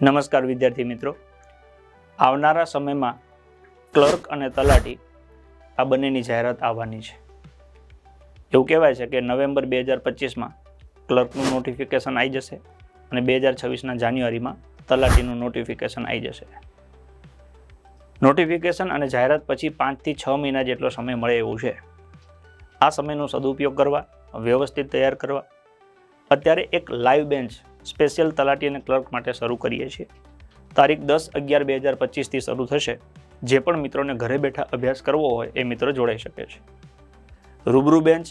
નમસ્કાર વિદ્યાર્થી મિત્રો. આવનારા સમયમાં ક્લર્ક અને તલાટી આ બંનેની જાહેરાત આવવાની છે. એવું કહેવાય છે કે નવેમ્બર બે હજાર પચીસમાં ક્લર્કનું નોટિફિકેશન આવી જશે અને બે હજાર છવ્વીસના જાન્યુઆરીમાં તલાટીનું નોટિફિકેશન આવી જશે. નોટિફિકેશન અને જાહેરાત પછી પાંચથી છ મહિના જેટલો સમય મળે એવું છે. આ સમયનો સદુપયોગ કરવા, વ્યવસ્થિત તૈયાર કરવા, અત્યારે એક લાઈવ બેન્ચ સ્પેશિયલ તલાટી અને ક્લર્ક માટે શરૂ કરીએ છીએ. તારીખ દસ અગિયાર બે હજાર પચીસથી શરૂ થશે. જે પણ મિત્રોને ઘરે બેઠા અભ્યાસ કરવો હોય એ મિત્રો જોડાઈ શકે છે. રૂબરૂ બેન્ચ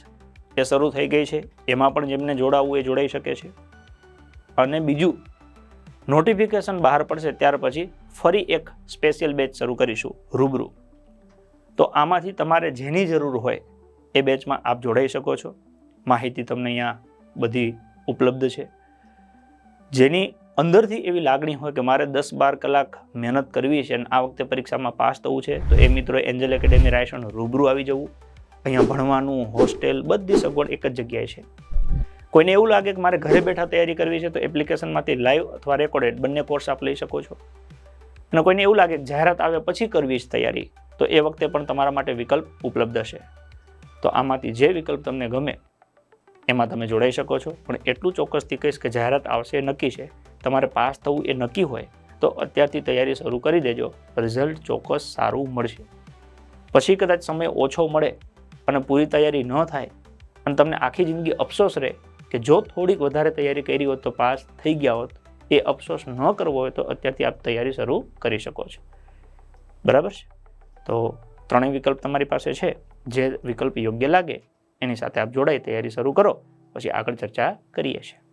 એ શરૂ થઈ ગઈ છે. એમાં પણ જેમને જોડાવવું એ જોડાઈ શકે છે. અને બીજું નોટિફિકેશન બહાર પડશે ત્યાર પછી ફરી એક સ્પેશિયલ બેચ શરૂ કરીશું, રૂબરૂ. તો આમાંથી તમારે જેની જરૂર હોય એ બેચમાં આપ જોડાઈ શકો છો. માહિતી તમને અહીંયા બધી ઉપલબ્ધ છે. જેની અંદરથી એવી લાગણી હોય કે મારે દસ બાર કલાક મહેનત કરવી છે અને આ વખતે પરીક્ષામાં પાસ થવું છે, તો એ મિત્રો એન્જલ એકેડેમી રાયસણ રૂબરૂ આવી જવું. અહીંયા ભણવાનું, હોસ્ટેલ, બધી સગવડ એક જ જગ્યાએ છે. કોઈને એવું લાગે કે મારે ઘરે બેઠા તૈયારી કરવી છે, તો એપ્લિકેશનમાંથી લાઈવ અથવા રેકોર્ડેડ બંને કોર્સ આપ લઈ શકો છો. અને કોઈને એવું લાગે કે જાહેરાત આવે પછી કરવી છે તૈયારી, તો એ વખતે પણ તમારા માટે વિકલ્પ ઉપલબ્ધ છે તો આમાંથી જે વિકલ્પ તમને ગમે એમાં તમે જોડાઈ શકો છો. પણ એટલું ચોક્કસથી કહીશ કે જાહેરાત આવશે એ નક્કી છે. તમારે પાસ થવું એ નક્કી હોય, તો અત્યારથી તૈયારી શરૂ કરી દેજો. રિઝલ્ટ ચોક્કસ સારું મળશે. પછી કદાચ સમય ઓછો મળે અને પૂરી તૈયારી ન થાય, અને તમને આખી જિંદગી અફસોસ રહે કે જો થોડીક વધારે તૈયારી કરી હોત તો પાસ થઈ ગયા હોત, એ અફસોસ ન કરવો હોય તો અત્યારથી આપ તૈયારી શરૂ કરી શકો છો. બરાબર છે? તો ત્રણેય વિકલ્પ તમારી પાસે છે. જે વિકલ્પ યોગ્ય લાગે એની સાથે આપ જોડાઈ તૈયારી શરૂ કરો પછી આગળ ચર્ચા કરીએ છીએ.